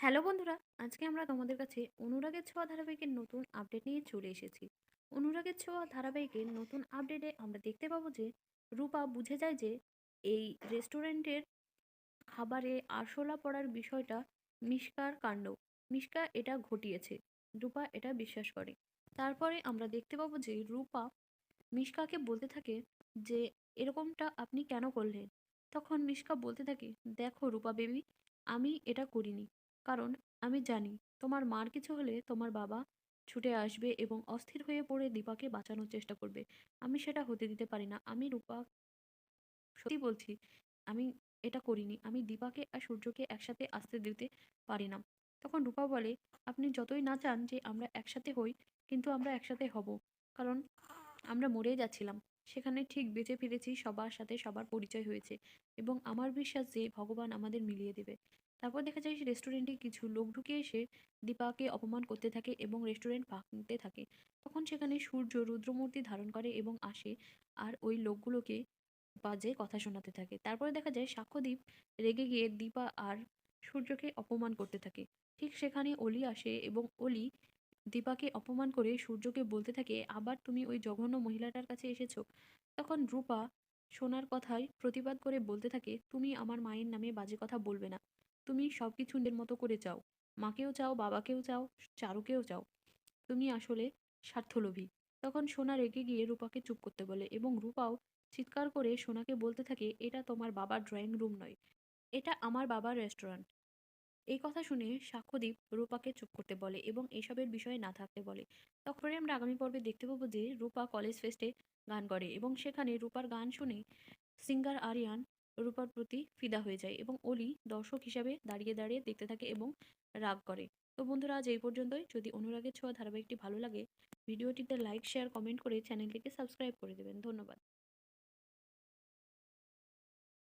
Hello বন্ধুরা, আজকে আমরা তোমাদের কাছে অনুরাগের ছোঁয়া ধারাবাহিকের নতুন আপডেট নিয়ে চলে এসেছি। অনুরাগের ছোঁয়া ধারাবাহিকের নতুন আপডেটে আমরা দেখতে পাবো যে রূপা বুঝে যায় যে এই রেস্টুরেন্টের খাবারে আরশোলা পড়ার বিষয়টা মিষ্কার কাণ্ড। মিষ্কা এটা ঘটিয়েছে, রূপা এটা বিশ্বাস করে। তারপরে আমরা দেখতে পাবো যে রূপা মিষ্কাকে বলতে থাকে যে, এরকমটা আপনি কেন করলেন? তখন মিষ্কা বলতে থাকে, দেখো রূপা বেবি, আমি এটা করিনি। কারণ আমি জানি তোমার মার কিছু হলে তোমার বাবা ছুটে আসবে এবং অস্থির হয়ে পড়ে দীপাকে বাঁচানোর চেষ্টা করবে। আমি সেটা হতে দিতে পারি না। আমি রূপা সত্যি বলছি, আমি এটা করিনি। আমি দীপাকে আর সূর্যকে একসাথে আসতে দিতে পারি না। তখন রূপা বলে, আপনি যতই না চান যে আমরা একসাথে হই, কিন্তু আমরা একসাথে হব। কারণ আমরা মরেই যাচ্ছিলাম। সেখানে ঠিক বেঁচে ফিরেছি, সবার সাথে সবার পরিচয় হয়েছে এবং আমার বিশ্বাস যে ভগবান আমাদের মিলিয়ে দেবে। তারপর দেখা যায় রেস্টুরেন্টে কিছু লোক ঢুকে এসে দীপাকে অপমান করতে থাকে এবং রেস্টুরেন্ট ভাঙতে থাকে। তখন সেখানে সূর্য, রুদ্রমূর্তি ধারণ করে এবং আসে আর ওই লোকগুলোকে বাজে কথা শোনাতে থাকে। তারপরে দেখা যায় সাক্ষ্যদীপ রেগে গিয়ে দীপা আর সূর্যকে অপমান করতে থাকে। ঠিক সেখানে অলি আসে এবং অলি দীপাকে অপমান করে সূর্যকে বলতে থাকে, আবার তুমি ওই জঘন্য মহিলাটার কাছে এসেছ? তখন রূপা সোনার কথায় প্রতিবাদ করে বলতে থাকে, তুমি আমার মায়ের নামে বাজে কথা বলবে না। তুমি সব কিছু নিজের মতো করে চাও। মাকেও চাও, বাবাকেও চাও, চারুকেও চাও। তুমি আসলে স্বার্থলোভী। তখন সোনা রেগে গিয়ে রূপাকে চুপ করতে বলে এবং রূপাও চিৎকার করে সোনাকে বলতে থাকে, এটা তোমার বাবার ড্রয়িং রুম নয়। এটা আমার বাবার রেস্টুরেন্ট। এই কথা শুনে সাক্ষ্যদীপ রূপাকে চুপ করতে বলে এবং এসবের বিষয়ে না থাকতে বলে। তখনই আমরা আগামী পর্বে দেখতে পাবো যে রূপা কলেজ ফেস্টে গান করে এবং সেখানে রূপার গান শুনে সিঙ্গার আরিয়ান রূপার প্রতি ফিদা হয়ে যায় এবং অলি দর্শক হিসাবে দাঁড়িয়ে দাঁড়িয়ে দেখতে থাকে এবং রাগ করে। তো বন্ধুরা, আজ এই পর্যন্তই। যদি অনুরাগের ছোঁয়া ধারাবাহিকটি ভালো লাগে, ভিডিওটিতে লাইক শেয়ার কমেন্ট করে চ্যানেলটিকে সাবস্ক্রাইব করে দেবেন। ধন্যবাদ।